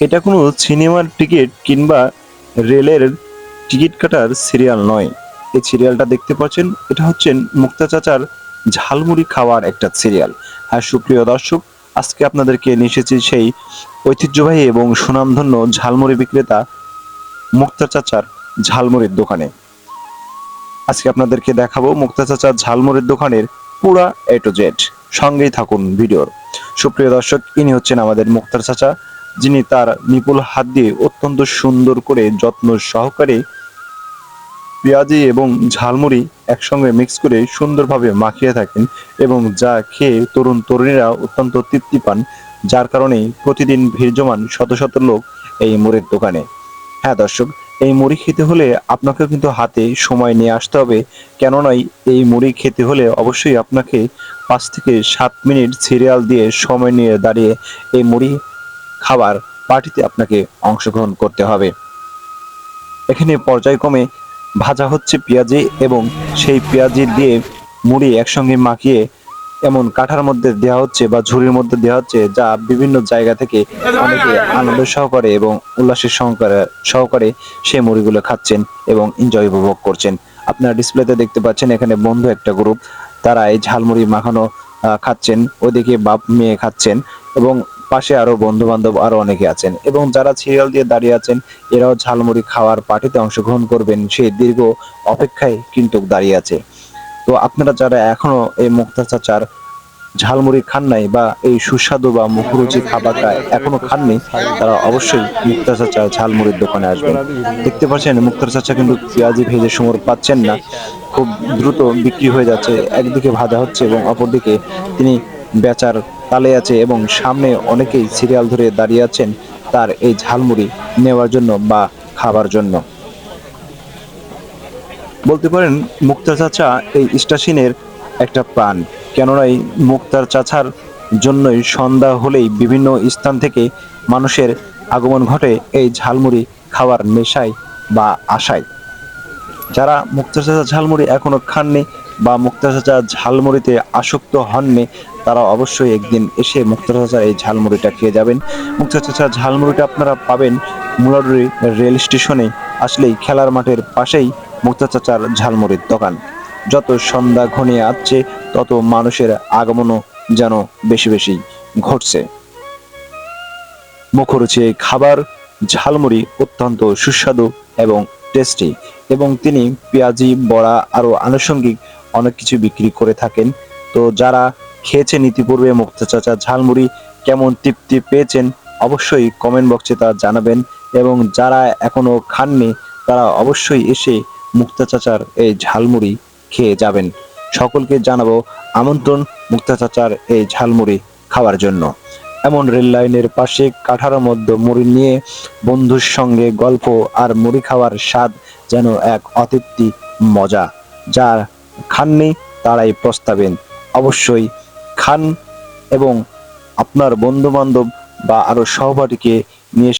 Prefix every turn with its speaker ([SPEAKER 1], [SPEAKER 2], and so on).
[SPEAKER 1] এটা কোনো সিনেমার টিকিট কিংবা রেলের টিকিট কাটার সিরিয়াল নয়। এই সিরিয়ালটা দেখতে পাচ্ছেন, এটা হচ্ছেন মুক্তা চাচার ঝালমুড়ি খাওয়ার একটা সিরিয়াল। হ্যাঁ সুপ্রিয় দর্শক, আজকে আপনাদেরকে নিয়ে এসেছি সেই ঐতিহ্যবাহী এবং সুনামধন্য ঝালমুড়ি বিক্রেতা মুক্তা চাচার ঝালমুড়ির দোকানে। আজকে আপনাদেরকে দেখাবো মুক্তা চাচার ঝালমুড়ির দোকানের পুরা এ টু জেড সঙ্গেই থাকুন ভিডিওর। সুপ্রিয় দর্শক, ইনি হচ্ছেন আমাদের মুক্তার চাচা। যিনি তার নিপুল হাত দিয়ে অত্যন্ত সুন্দর করে যত্ন সহকারে পেঁয়াজি এবং ঝালমুড়ি একসঙ্গে মিক্স করে সুন্দরভাবে মাখিয়ে থাকেন এবং যা খেয়ে তরুণ তরুণীরা অত্যন্ত তৃপ্তি পান, যার কারণে প্রতিদিন ভিড় জমান শত শত লোক এই মুড়ির দোকানে। হ্যাঁ দর্শক, এই মুড়ি খেতে হলে আপনাকেও কিন্তু হাতে সময় নিয়ে আসতে হবে। কেননা এই মুড়ি খেতে হলে অবশ্যই আপনাকে পাঁচ থেকে সাত মিনিট সিরিয়াল দিয়ে সময় নিয়ে দাঁড়িয়ে এই মুড়ি খাবার পার্টিতে আপনাকে অংশগ্রহণ করতে হবে। এখানে পর্যায়ক্রমে ভাজা হচ্ছে পেঁয়াজি এবং সেই পেঁয়াজি দিয়ে মুড়ি একসঙ্গে মাখিয়ে এমন কাঠার মধ্যে দেওয়া হচ্ছে বা ঝুড়ির মধ্যে দেওয়া হচ্ছে যা বিভিন্ন জায়গা থেকে অনেকে আনন্দ সহকারে এবং উল্লাসের সহকারে সহকারে সেই মুড়িগুলো খাচ্ছেন এবং এনজয় উপভোগ করছেন। আপনারা ডিসপ্লেতে দেখতে পাচ্ছেন এখানে বন্ধু একটা গ্রুপ তারা এই ঝালমুড়ি মাখানো খাচ্ছেন। ওদিকে বাপ মেয়ে খাচ্ছেন এবং পাশে আরও বন্ধু বান্ধব আরও অনেকে আছেন এবং যারা সিরিয়াল দিয়ে দাঁড়িয়ে আছেন, এরাও ঝালমুড়ি খাওয়ার পার্টিতে অংশগ্রহণ করবেন সেই দীর্ঘ অপেক্ষায় কিন্তু দাঁড়িয়ে আছে। তো আপনারা যারা এখনও এই মুক্তা চাচার ঝালমুড়ি খান নাই বা এই সুস্বাদু বা মুখরুচি খাবারটা এখনও খাননি তারা অবশ্যই মুক্তা চাচার ঝালমুড়ির দোকানে আসবেন। দেখতে পাচ্ছেন মুক্তার চাচা কিন্তু পেঁয়াজি ভেজে সমর পাচ্ছেন না। খুব দ্রুত বিক্রি হয়ে যাচ্ছে, একদিকে ভাজা হচ্ছে এবং অপরদিকে তিনি বেচার তালে আছে এবং সামনে অনেকেই সিরিয়াল ধরে দাঁড়িয়ে আছেন তার এই ঝালমুড়ি নেওয়ার জন্য বা খাবার জন্য। বলতে পারেন, মুক্তার চাচা এই স্টেশনের একটা প্রাণ। কেননা এই মুক্তার চাচার জন্যই সন্ধ্যা হলেই বিভিন্ন স্থান থেকে মানুষের আগমন ঘটে এই ঝালমুড়ি খাওয়ার নেশায় বা আশায়। যারা মুক্তার চাচা ঝালমুড়ি এখনও খাননি বা মুক্তার চাচা ঝালমুড়িতে আসক্ত হননি, তারা অবশ্যই একদিন এসে মুক্তার চাচা এই ঝালমুড়িটা খেয়ে যাবেন। মুক্তার চাচা ঝালমুড়িটা আপনারা পাবেন মুলাডুরি রেল স্টেশনে, আসলেই খেলার মাঠের পাশেই মুক্তা চাচার ঝালমুড়ির দোকান। যত সন্ধ্যা ঘনিয়ে আসছে, তত মানুষের আগমনও যেন বেশি বেশি ঘটছে। মুখরুচি এই খাবার, ঝালমুড়ি অত্যন্ত সুস্বাদু এবং টেস্টি এবং তিনি পেঁয়াজি, বড়া আরও আনুষঙ্গিক অনেক কিছু বিক্রি করে থাকেন। তো যারা খেয়েছেন ইতিপূর্বে মুক্তা চাচা ঝালমুড়ি কেমন তৃপ্তি পেয়েছেন অবশ্যই কমেন্ট বক্সে তা জানাবেন এবং যারা এখনও খাননি, তারা অবশ্যই এসে মুক্তা চাচার এই ঝালমুড়ি খেয়ে যাবেন। সকলকে জানাব আমন্ত্রণ মুক্তা চাচার এই ঝালমুড়ি খাওয়ার জন্য। এমন রেল লাইনের পাশে কাঠার মধ্যে মুড়ি নিয়ে বন্ধুর সঙ্গে গল্প আর মুড়ি খাওয়ার স্বাদ যেন এক অতৃপ্তি মজা, যার খাননি তারাই প্রস্তাবেন। অবশ্যই খান এবং আপনার বন্ধুবান্ধব বা আরও সহপাঠীকে নিয়ে